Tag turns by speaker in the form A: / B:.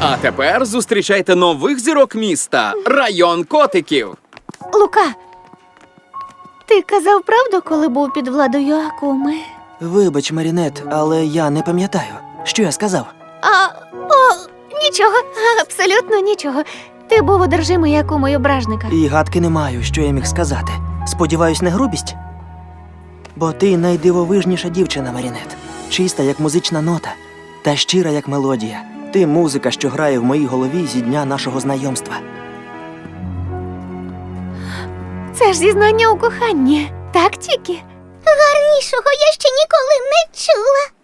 A: А тепер зустрічайте нових зірок міста район котиків.
B: Лука, ти казав правду, коли був під владою Акуми?
C: Вибач, Марінет, але я не пам'ятаю, що я сказав.
B: А, о, нічого, абсолютно нічого. Ти був одержимий Акумою бражника.
C: І гадки не маю, що я міг сказати. Сподіваюсь, не грубість? Бо ти найдивовижніша дівчина, Марінет. Чиста, як музична нота, та щира, як мелодія. Ти музика, що грає в моїй голові зі дня нашого знайомства.
B: Це ж зізнання у коханні. Так, тільки?
D: Гарнішого я ще ніколи не чула.